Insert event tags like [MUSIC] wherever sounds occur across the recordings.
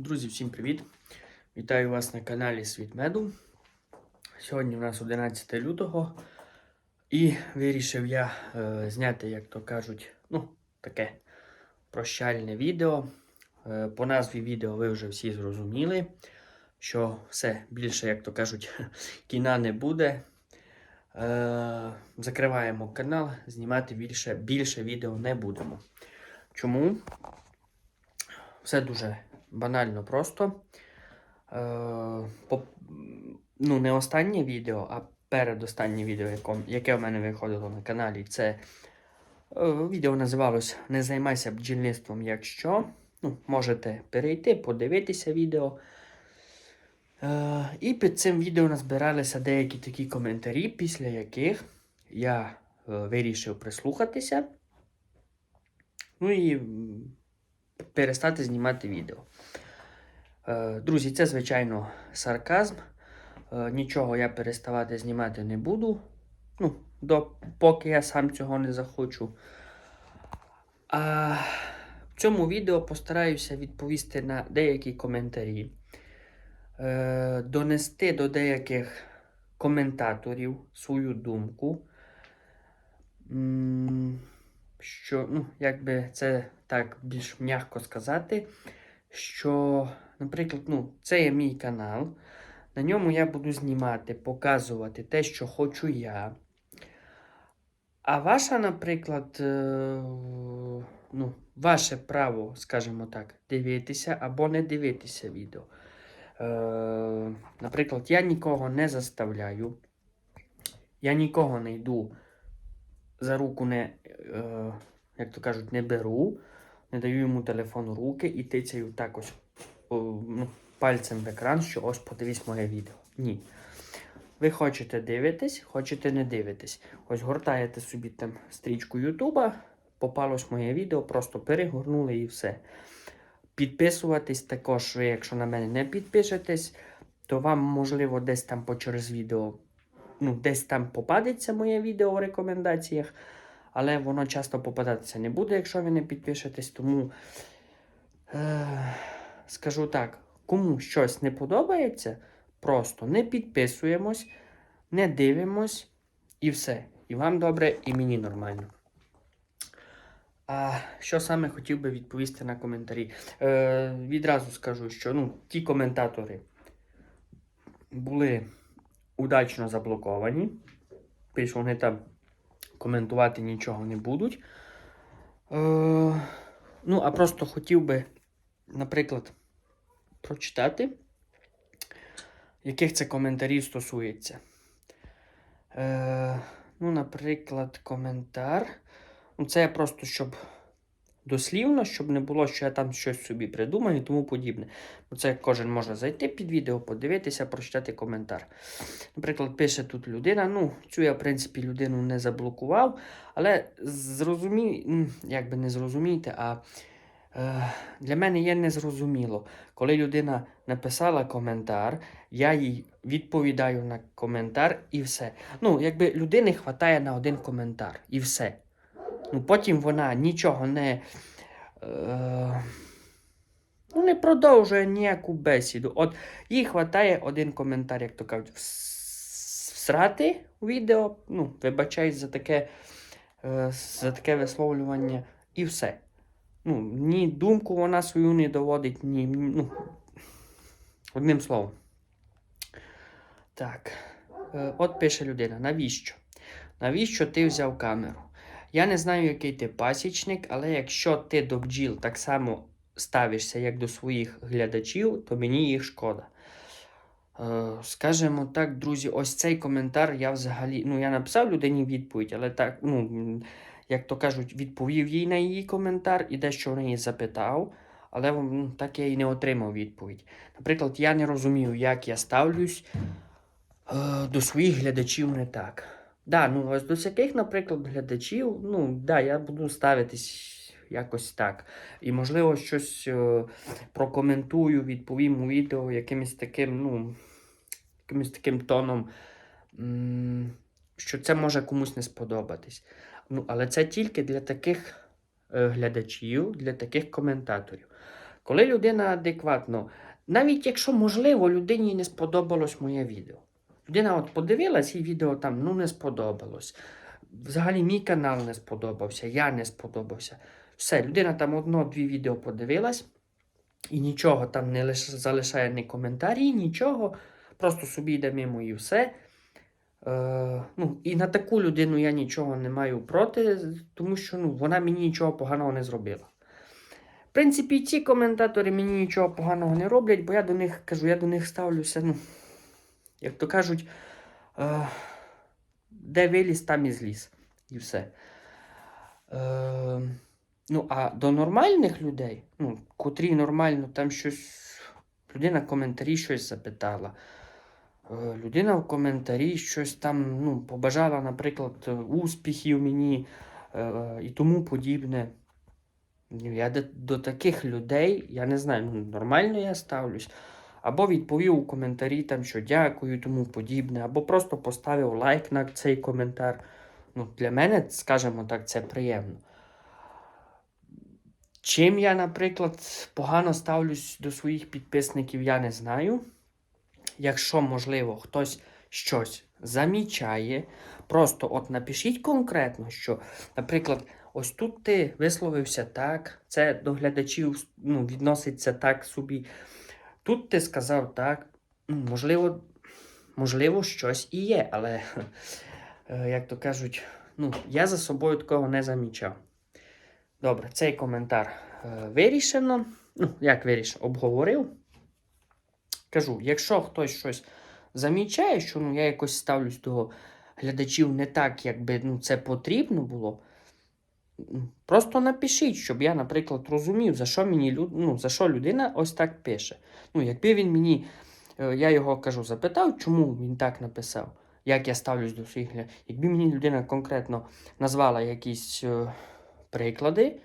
Друзі, всім привіт! Вітаю вас на каналі Світ Меду. Сьогодні у нас 11 лютого, і вирішив я е, зняти, як то кажуть, ну, таке прощальне відео. Е, по назві відео ви вже всі зрозуміли, що все більше, як то кажуть, [LAUGHS] кіна не буде. Е, закриваємо канал, знімати більше, більше відео не будемо. Чому? Все дуже банально просто. Е, по, ну, не останнє відео, а передостаннє відео, яке в мене виходило на каналі, це е, відео називалось Не займайся бджільництвом, якщо. Ну, Можете перейти, подивитися відео. Е, і під цим відео назбиралися деякі такі коментарі, після яких я е, вирішив прислухатися. Ну і перестати знімати відео. Е, Друзі, це, звичайно, сарказм. Е, Нічого я переставати знімати не буду. Ну, поки я сам цього не захочу. А в цьому відео постараюся відповісти на деякі коментарі, е, донести до деяких коментаторів свою думку. Що, ну, як би це так більш м'яко сказати, що, наприклад, ну, це є мій канал. На ньому я буду знімати, показувати те, що хочу я. А ваша, наприклад, е, ну, ваше право, скажімо так, дивитися або не дивитися відео. Е, Наприклад, я нікого не заставляю, я нікого не йду за руку, не, е, як то кажуть, не беру, не даю йому телефон у руки і тицяю так ось ну, пальцем в екран, що ось подивись моє відео. Ні. Ви хочете дивитись, хочете не дивитись. Ось гортаєте собі там стрічку Ютуба, попалось моє відео, просто перегорнули і все. Підписуватись також, ви, якщо на мене не підпишетесь, то вам, можливо, десь там по через відео, ну, десь там попадеться моє відео в рекомендаціях, але воно часто попадатися не буде, якщо ви не підпишетесь. Тому е, скажу так, кому щось не подобається, просто не підписуємось, не дивимось і все. І вам добре, і мені нормально. А що саме хотів би відповісти на коментарі? Е, відразу скажу, що ну, ті коментатори були удачно заблоковані. Пишу, вони там коментувати нічого не будуть. Е, ну, а просто хотів би, наприклад, прочитати, яких це коментарів стосується. Е, ну, наприклад, коментар. Ну, це я просто щоб дослівно, щоб не було, що я там щось собі придумаю і тому подібне. Бо це кожен може зайти під відео, подивитися, прочитати коментар. Наприклад, пише тут людина. Ну, цю я, в принципі, людину не заблокував, але зрозумій, як би не зрозумійте, а е, для мене є незрозуміло, коли людина написала коментар, я їй відповідаю на коментар і все. Ну, якби людини хватає на один коментар і все. Ну, потім вона нічого не. Е, ну, не продовжує ніяку бесіду. От їй хватає один коментар, як то кажуть, всрати відео. Ну, вибачаюсь за таке, е, за таке висловлювання, і все. Ну, ні думку вона свою не доводить, ні. Ну, одним словом. Так. Е, от пише людина: навіщо? Навіщо ти взяв камеру? Я не знаю, який ти пасічник, але якщо ти до бджіл так само ставишся, як до своїх глядачів, то мені їх шкода. Е, скажімо так, друзі, ось цей коментар я взагалі. Ну, я написав людині відповідь, але так, ну, як то кажуть, відповів їй на її коментар і дещо в неї запитав, але так я і не отримав відповідь. Наприклад, я не розумію, як я ставлюсь е, до своїх глядачів не так. Да, ну ось до всяких, наприклад, глядачів, ну, да, я буду ставитись якось так. І, можливо, щось е, прокоментую, відповім у відео якимось таким, ну, якимось таким тоном, що це може комусь не сподобатись. Ну, але це тільки для таких е, глядачів, для таких коментаторів. Коли людина адекватно, навіть якщо можливо, людині не сподобалось моє відео. Людина от подивилась і відео там ну не сподобалось. Взагалі мій канал не сподобався, я не сподобався. Все, людина там одно-дві відео подивилась і нічого там не лиш... залишає ні коментарі, нічого. Просто собі йде мимо і все. Е, ну, і на таку людину я нічого не маю проти, тому що ну, вона мені нічого поганого не зробила. В принципі, ці коментатори мені нічого поганого не роблять, бо я до них кажу, я до них ставлюся, ну, як то кажуть, е, де виліз, там і зліз. І все. Е, ну, а до нормальних людей, ну, котрі нормально там щось. Людина в коментарі щось запитала. Е, Людина в коментарі щось там ну, побажала, наприклад, успіхів мені і тому подібне. Ну, Я до, до таких людей, я не знаю, ну, нормально я ставлюсь. Або відповів у коментарі, там, що дякую, тому подібне, або просто поставив лайк на цей коментар. Ну, для мене, скажімо так, це приємно. Чим я, наприклад, погано ставлюсь до своїх підписників, я не знаю. Якщо, можливо, хтось щось замічає, просто от напишіть конкретно, що, наприклад, ось тут ти висловився так, це до глядачів ну, відноситься так собі. Тут ти сказав так, можливо, можливо, щось і є, але, е, як то кажуть, ну, я за собою такого не замічав. Добре, цей коментар е, вирішено. Ну, як вирішено, обговорив. Кажу, якщо хтось щось замічає, що ну, я якось ставлюсь до глядачів не так, як би ну, це потрібно було. Просто напишіть, щоб я, наприклад, розумів, за що мені люд... ну, за що людина ось так пише. Ну, якби він мені, е, я його кажу, запитав, чому він так написав, як я ставлюсь до своїх. Якби мені людина конкретно назвала якісь е, приклади,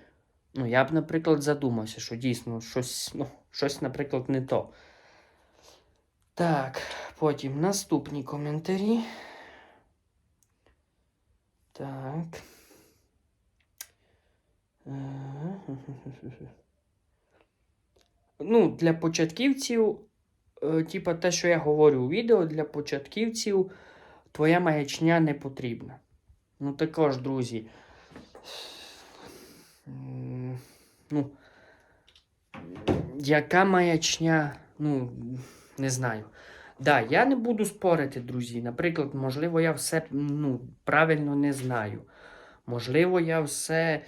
ну, я б, наприклад, задумався, що дійсно щось, ну, щось, наприклад, не то. Так, потім наступні коментарі. Так. [LAUGHS] Ну, для початківців, е, типа те, що я говорю у відео, для початківців твоя маячня не потрібна. Ну, також, друзі. Ну, яка маячня? Ну, не знаю. Да, я не буду спорити, друзі. Наприклад, можливо, я все ну, правильно не знаю. Можливо, я все,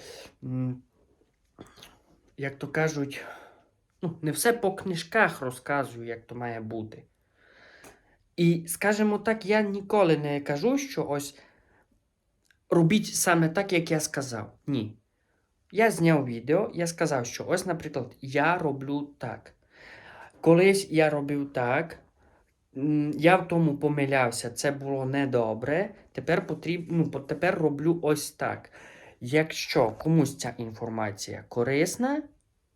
як то кажуть, ну, не все по книжках розказую, як то має бути. І, скажімо так, я ніколи не кажу, що ось робіть саме так, як я сказав. Ні. Я зняв відео, я сказав, що ось, наприклад, я роблю так. Колись я робив так, я в тому помилявся, це було недобре. Тепер потрібно, ну, тепер роблю ось так. Якщо комусь ця інформація корисна,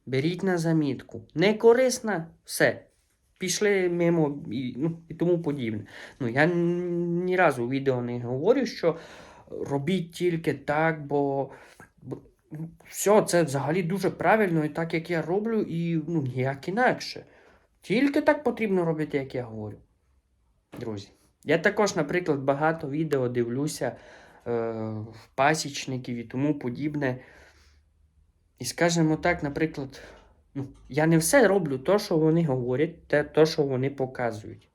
беріть на замітку. Не корисна, все. Пішли мимо і, ну, і тому подібне. Ну, я ні разу у відео не говорю, що робіть тільки так, бо, бо ну, все, це взагалі дуже правильно, і так як я роблю, і ну, ніяк інакше. Тільки так потрібно робити, як я говорю. Друзі. Я також, наприклад, багато відео дивлюся е, пасічників і тому подібне. І скажімо так, наприклад, ну, я не все роблю то, що вони говорять, те, то, що вони показують.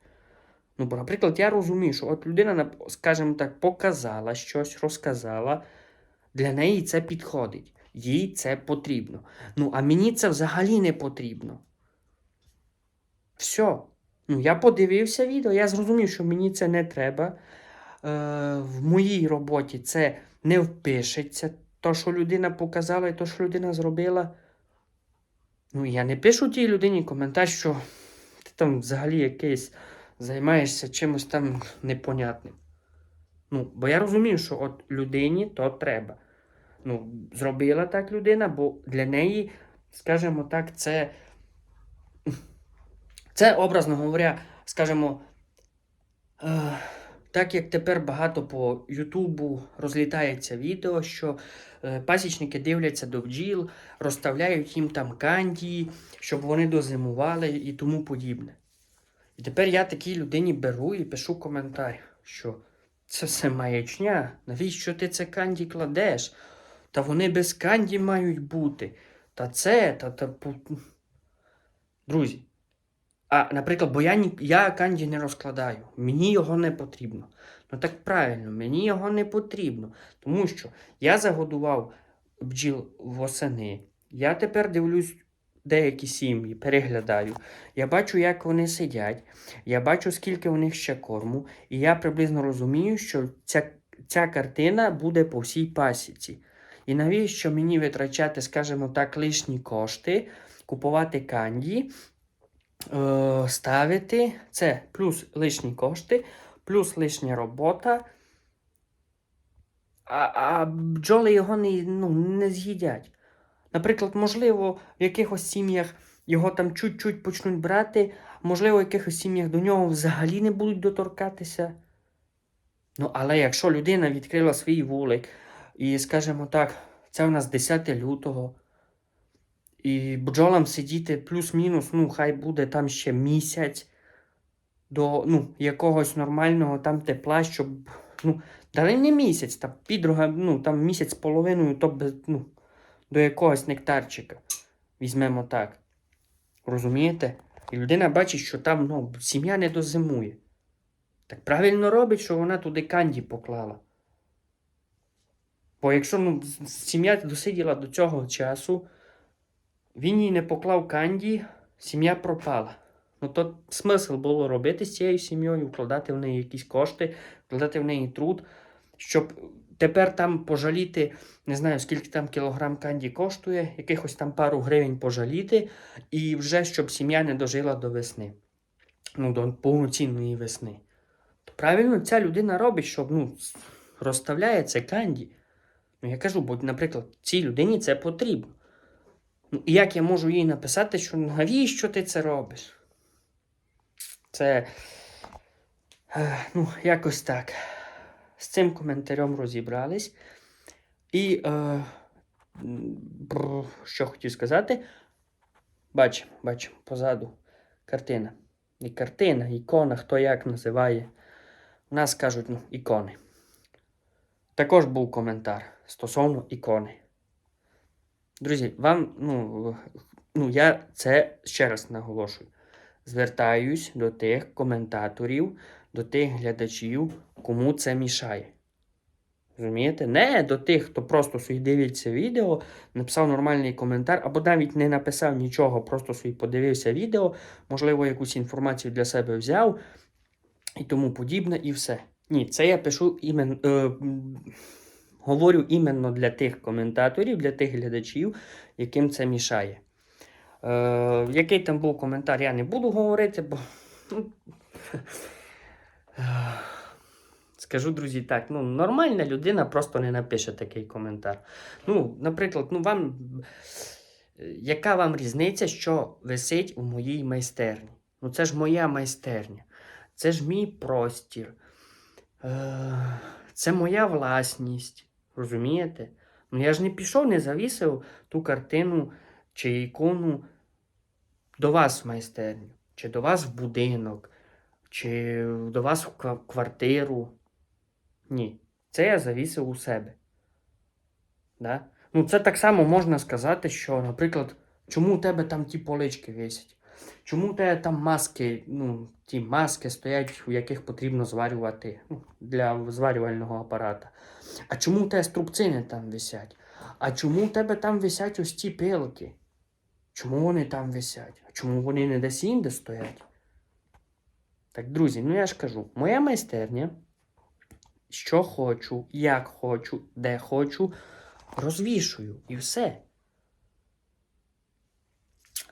Ну, бо, наприклад, я розумію, що от людина, скажімо так, показала щось, розказала, для неї це підходить, їй це потрібно. Ну, а мені це взагалі не потрібно. Все. Ну, я подивився відео, я зрозумів, що мені це не треба. Е, в моїй роботі це не впишеться. То, що людина показала, і то, що людина зробила. Ну, я не пишу тій людині коментар, що ти там взагалі якийсь займаєшся чимось там непонятним. Ну, бо я розумію, що от людині то треба. Ну, зробила так людина, бо для неї, скажімо так, це. Це, образно говоря, скажімо, е, так як тепер багато по Ютубу розлітається відео, що е, пасічники дивляться до бджіл, розставляють їм там кандії, щоб вони дозимували і тому подібне. І тепер я такій людині беру і пишу коментар, що це все маячня. Навіщо ти це канді кладеш? Та вони без канді мають бути. Та це, та та. Друзі. А, наприклад, бо я, я канді не розкладаю. Мені його не потрібно. Ну так правильно, мені його не потрібно. Тому що я загодував бджіл восени. Я тепер дивлюсь деякі сім'ї, переглядаю. Я бачу, як вони сидять. Я бачу, скільки у них ще корму. І я приблизно розумію, що ця, ця картина буде по всій пасіці. І навіщо мені витрачати, скажімо так, лишні кошти, купувати канді, е, ставити це плюс лишні кошти, плюс лишня робота. А, а бджоли його не, ну, не з'їдять. Наприклад, можливо, в якихось сім'ях його там чуть-чуть почнуть брати, можливо, в якихось сім'ях до нього взагалі не будуть доторкатися. Ну, але якщо людина відкрила свій вулик, і, скажімо так, це у нас 10 лютого, і бджолам сидіти плюс-мінус, ну, хай буде там ще місяць до ну, якогось нормального там тепла, щоб. Ну, дали не місяць, там підруга, ну, там місяць з половиною, то без, ну, до якогось нектарчика. Візьмемо так. Розумієте? І людина бачить, що там ну, сім'я не дозимує. Так правильно робить, що вона туди канді поклала. Бо якщо ну, сім'я досиділа до цього часу, він їй не поклав канді, сім'я пропала. Ну то смисл було робити з цією сім'єю, вкладати в неї якісь кошти, вкладати в неї труд, щоб тепер там пожаліти, не знаю, скільки там кілограм канді коштує, якихось там пару гривень пожаліти, і вже щоб сім'я не дожила до весни. Ну, до повноцінної весни. То правильно ця людина робить, щоб ну, розставляє це канді. Ну, я кажу, бо, наприклад, цій людині це потрібно. Ну, і як я можу їй написати, що навіщо ти це робиш? Це. е, Ну, якось так. З цим коментарем розібрались. І е, бр- що хотів сказати. Бачимо, бачимо позаду картина. І картина, ікона, хто як називає. У нас кажуть, ну, ікони. Також був коментар стосовно ікони. Друзі, вам, ну, ну, я це ще раз наголошую. Звертаюсь до тих коментаторів, до тих глядачів, кому це мішає. Розумієте? Не до тих, хто просто собі дивиться відео, написав нормальний коментар, або навіть не написав нічого, просто собі подивився відео, можливо, якусь інформацію для себе взяв і тому подібне, і все. Ні, це я пишу імен, е, говорю іменно для тих коментаторів, для тих глядачів, яким це мішає. Е, який там був коментар, я не буду говорити, бо. ну, Скажу, друзі, так, ну, нормальна людина просто не напише такий коментар. Ну, наприклад, ну вам. Яка вам різниця, що висить у моїй майстерні? Ну, це ж моя майстерня, це ж мій простір, е, це моя власність. Розумієте? Ну я ж не пішов, не завісив ту картину чи ікону до вас в майстерню, чи до вас в будинок, чи до вас в квартиру. Ні, це я завісив у себе. Да? Ну, це так само можна сказати, що, наприклад, чому у тебе там ті полички висять? Чому тебе там маски, ну, ті маски стоять, у яких потрібно зварювати ну, для зварювального апарата? А чому тебе струбцини там висять? А чому у тебе там висять ось ці пилки? Чому вони там висять? А чому вони не десь інде стоять? Так, друзі, ну я ж кажу, моя майстерня, що хочу, як хочу, де хочу, розвішую і все.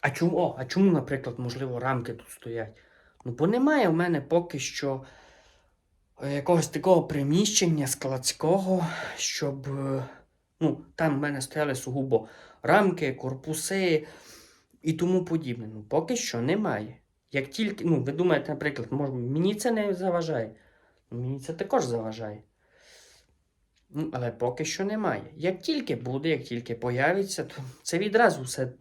А чому, о, а чому, наприклад, можливо, рамки тут стоять? Ну, бо немає в мене поки що е, якогось такого приміщення складського, щоб. е, Ну, там в мене стояли сугубо рамки, корпуси і тому подібне. Ну, поки що немає. Як тільки, ну, ви думаєте, наприклад, може, мені це не заважає. Мені це також заважає. Ну, але поки що немає. Як тільки буде, як тільки появиться, то це відразу все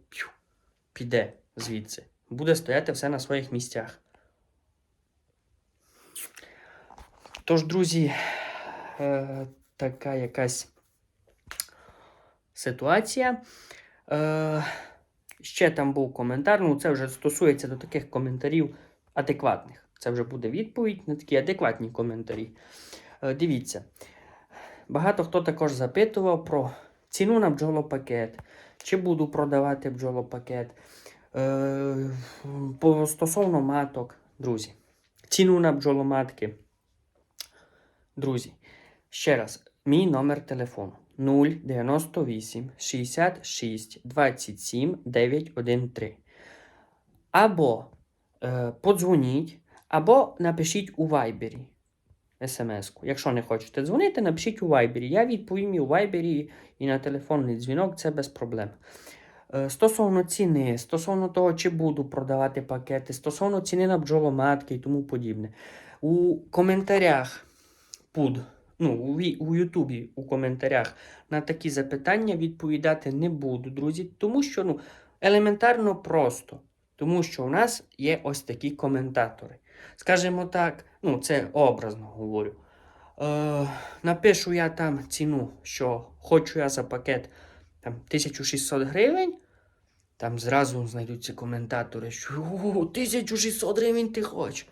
піде звідси. Буде стояти все на своїх місцях. Тож, друзі, е, така якась ситуація. Е, ще там був коментар. Ну, це вже стосується до таких коментарів адекватних. Це вже буде відповідь на такі адекватні коментарі. Е, дивіться. Багато хто також запитував про ціну на бджолопакет, чи буду продавати бджолопакет. Е, стосовно маток, друзі. Ціну на бджоломатки. Друзі, ще раз, мій номер телефону 098 66 27 913. Або е, подзвоніть, або напишіть у Вайбері смс-ку. Якщо не хочете дзвонити, напишіть у Вайбері. Я відповім і у Вайбері, і на телефонний дзвінок, це без проблем. Е, Стосовно ціни, стосовно того, чи буду продавати пакети, стосовно ціни на бджоломатки і тому подібне. У коментарях під, ну, у Ютубі у коментарях на такі запитання відповідати не буду, друзі, тому що ну, елементарно просто. Тому що у нас є ось такі коментатори. Скажімо так, ну це образно говорю. Е, напишу я там ціну, що хочу я за пакет там, 1600 гривень. Там зразу знайдуться коментатори, що «О, 1600 гривень ти хочеш.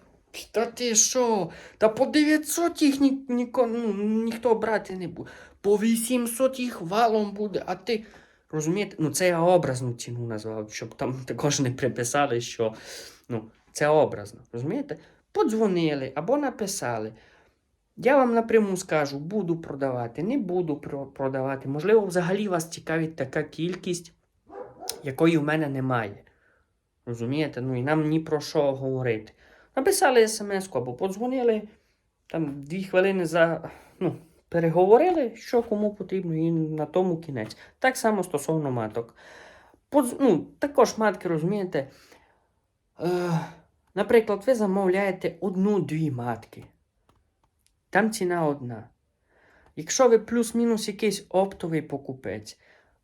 Та ти що? Та по 900 їх ні, ніко, ну, ніхто брати не буде. По 800 їх валом буде, а ти. Розумієте? Ну, це я образну ціну назвав, щоб там також не приписали, що ну, це образно. Розумієте? Подзвонили або написали. Я вам напряму скажу, буду продавати, не буду продавати. Можливо, взагалі вас цікавить така кількість, якої в мене немає. Розумієте? Ну і нам ні про що говорити. Написали смс або подзвонили, там дві хвилини за, ну, переговорили, що кому потрібно, і на тому кінець. Так само стосовно маток. Подз... Ну, також матки, розумієте. Е, наприклад, ви замовляєте одну-дві матки. Там ціна одна. Якщо ви плюс-мінус якийсь оптовий покупець,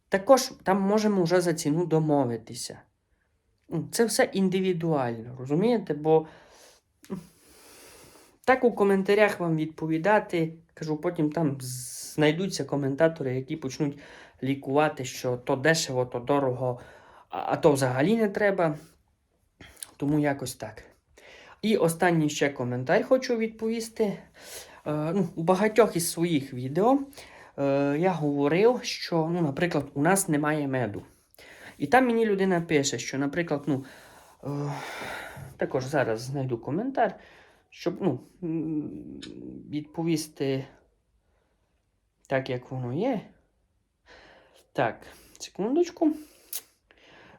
також там можемо вже за ціну домовитися. Ну, Це все індивідуально, розумієте? Бо так у коментарях вам відповідати, кажу, потім там знайдуться коментатори, які почнуть лікувати, що то дешево, то дорого, а, а то взагалі не треба. Тому якось так. І останній ще коментар хочу відповісти. Е, ну, у багатьох із своїх відео е, я говорив, що, ну, наприклад, у нас немає меду. І там мені людина пише, що, наприклад, ну, е, також зараз знайду коментар, щоб ну, відповісти так, як воно є. Так, секундочку.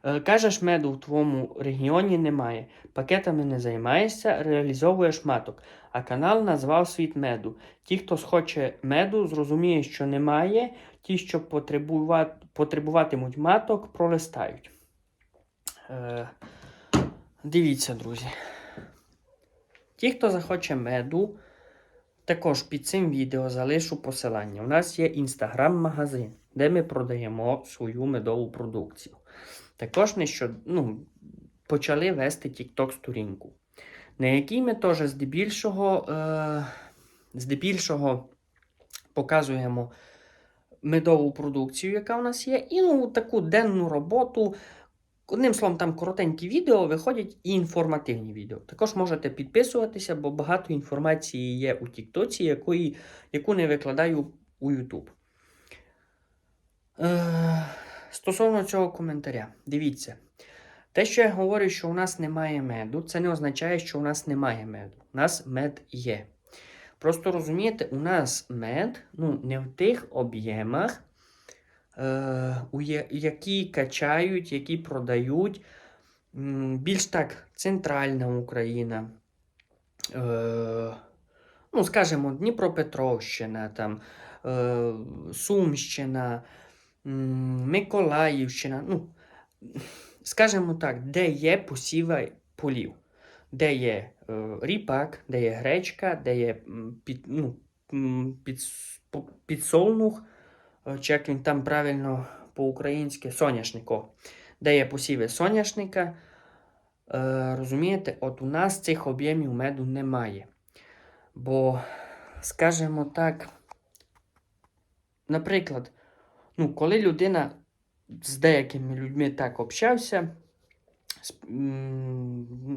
Е, Кажеш, меду в твоєму регіоні немає. Пакетами не займаєшся, реалізовуєш маток. А канал назвав світ меду. Ті, хто схоче меду, зрозуміє, що немає. Ті, що потребуватимуть маток, пролистають. Е, дивіться, друзі. Ті, хто захоче меду, також під цим відео залишу посилання. У нас є інстаграм-магазин, де ми продаємо свою медову продукцію. Також нещо, ну, почали вести TikTok сторінку, на якій ми теж здебільшого, е, здебільшого показуємо медову продукцію, яка у нас є, і ну, таку денну роботу. Одним словом, там коротенькі відео виходять і інформативні відео. Також можете підписуватися, бо багато інформації є у Тіктоці, яку не викладаю у YouTube. Е, стосовно цього коментаря, дивіться. Те, що я говорю, що у нас немає меду, це не означає, що у нас немає меду. У нас мед є. Просто розумієте, у нас мед ну, не в тих об'ємах, е, які качають, які продають. Більш так, центральна Україна. Е, ну, скажімо, Дніпропетровщина, там, е, Сумщина, Миколаївщина. Ну, скажімо так, де є посіва полів. де є е, ріпак, де є гречка, де є під, ну, під, підсолнух, е, чи як він там правильно по-українськи, соняшник, о, де є посіви соняшника. Е, розумієте, от у нас цих об'ємів меду немає. Бо, скажімо так, наприклад, ну, коли людина з деякими людьми так общався,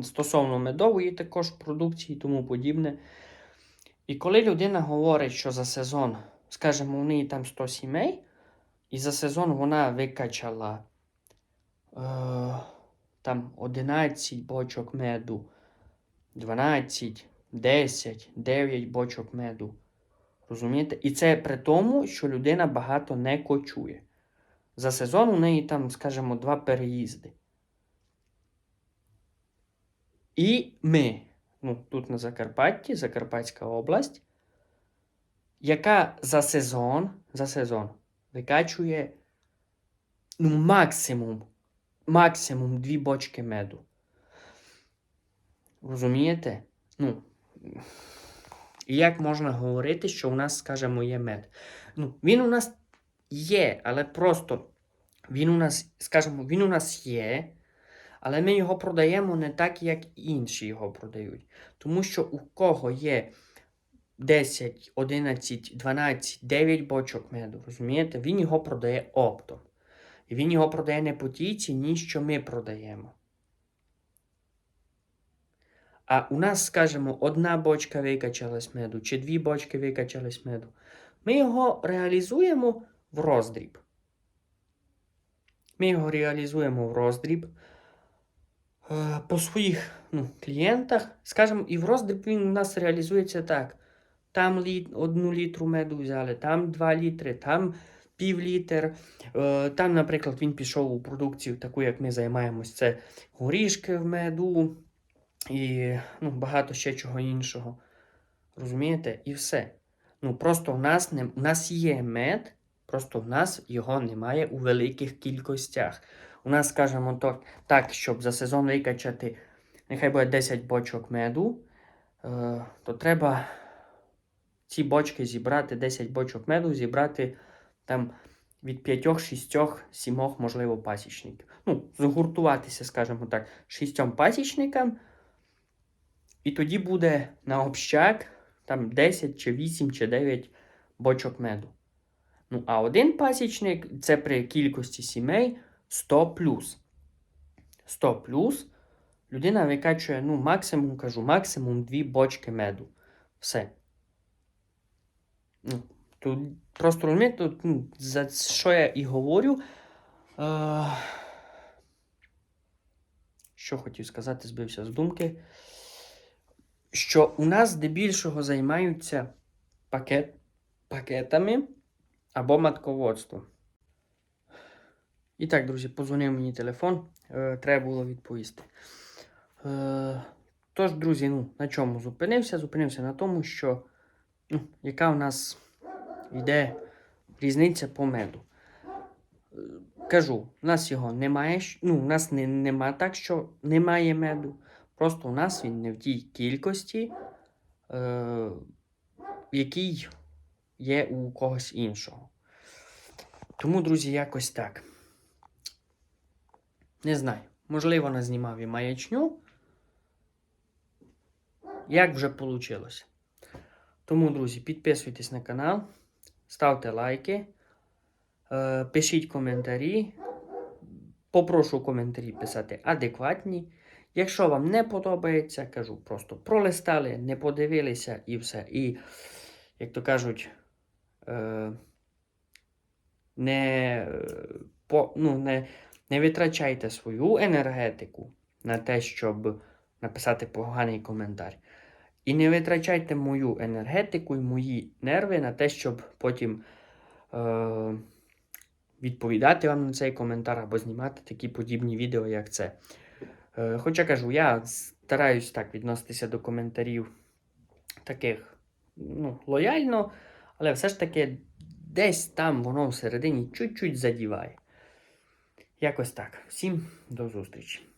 стосовно медової також продукції і тому подібне. І коли людина говорить, що за сезон, скажімо, у неї там 100 сімей, і за сезон вона викачала е, там 11 бочок меду, 12, 10, 9 бочок меду. Розумієте? І це при тому, що людина багато не кочує. За сезон у неї там, скажімо, два переїзди. І ми, ну, тут на Закарпатті, Закарпатська область, яка за сезон, за сезон викачує ну, максимум, максимум дві бочки меду. Розумієте? Ну, як можна говорити, що у нас, скажімо, є мед? Ну, він у нас є, але просто він у нас, скажімо, він у нас є, але ми його продаємо не так, як інші його продають. Тому що у кого є 10, 11, 12, 9 бочок меду, розумієте, він його продає оптом. І він його продає не по тій ціні, що ми продаємо. А у нас, скажімо, одна бочка викачалась меду, чи дві бочки викачались меду. Ми його реалізуємо в роздріб. Ми його реалізуємо в роздріб по своїх ну, клієнтах. Скажімо, і в роздріб він у нас реалізується так. Там літ, одну літру меду взяли, там 2 літри, там пів літр. Там, наприклад, він пішов у продукцію, таку, як ми займаємось, це горішки в меду і ну, багато ще чого іншого. Розумієте? І все. Ну, просто в нас, не, в нас є мед, просто в нас його немає у великих кількостях. У нас, скажімо так, так, щоб за сезон викачати, нехай буде 10 бочок меду, е, то треба ці бочки зібрати, 10 бочок меду, зібрати там від 5, 6, 7, можливо, пасічників. Ну, згуртуватися, скажімо так, 6 пасічникам. І тоді буде на общак там 10 чи 8 чи 9 бочок меду. Ну, а один пасічник це при кількості сімей 100 плюс. 100 плюс людина викачує, ну, максимум, кажу, максимум 2 бочки меду. Все. Ну, тут просто розумієте, ну, за що я і говорю. Е, що хотів сказати, збився з думки. Що у нас здебільшого займаються пакет, пакетами або матководством. І так, друзі, позвонив мені телефон, е, треба було відповісти. Е, тож, друзі, ну, на чому зупинився? Зупинився на тому, що ну, яка у нас йде різниця по меду. Е, Кажу, у нас його немає, ну, у нас не, нема так, що немає меду. Просто у нас він не в тій кількості, е, в якій є у когось іншого. Тому, друзі, якось так. Не знаю. Можливо, назнімав і маячню. Як вже вийшло. Тому, друзі, підписуйтесь на канал, ставте лайки, е, пишіть коментарі. Попрошу коментарі писати адекватні. Якщо вам не подобається, кажу, просто пролистали, не подивилися і все. І, як то кажуть, е, не, по, ну, не, не витрачайте свою енергетику на те, щоб написати поганий коментар. І не витрачайте мою енергетику і мої нерви на те, щоб потім е, відповідати вам на цей коментар або знімати такі подібні відео, як це. Е, Хоча кажу, я стараюсь так відноситися до коментарів таких ну, лояльно, але все ж таки десь там воно всередині чуть-чуть задіває. Якось так. Всім до зустрічі.